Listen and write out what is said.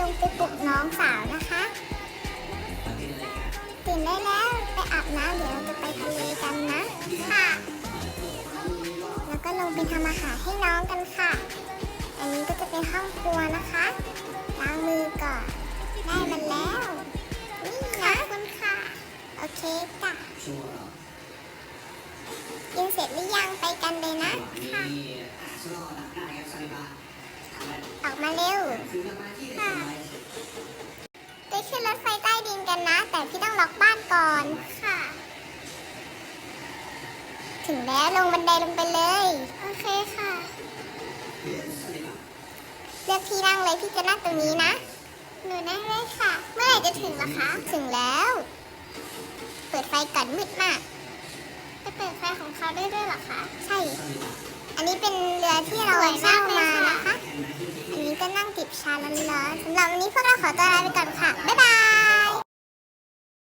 ลงไปปลุกน้องสาวนะคะตื่นได้แล้วไปอาบน้ำเดี๋ยวเราจะไปทะเลกันนะค่ะ แล้วก็ลงไปทำอาหารให้น้องกันค่ะ อันนี้ก็จะเป็นห้องครัวนะคะล้างมือก่อนได้มันแล้วนี่นะคุณค่ะโอเคจ้ะกินเสร็จหรือยังไปกันเลยนะค่ะ มาเร็วค่ะไปขึ้นรถไฟใต้ดินกันนะ แต่พี่ต้องล็อกบ้านก่อนค่ะ ถึงแล้วลงบันไดลงไปเลย โอเคค่ะ เลือกที่นั่งเลยพี่จะนั่งตรงนี้นะ หนูนั่งเลยค่ะ เมื่อไหร่จะถึงล่ะคะ ถึงแล้ว เปิดไฟก่อนมืดมากจะเปิดไฟของเขาได้ด้วยเหรอคะ ใช่ อันนี้เป็นเรือที่เราเช่ามานะคะ อันนี้ก็นั่งจิบ ชาล้นๆสำหรับวันนี้พวกเราขอตัวลาไปก่อนค่ะ บ๊ายบาย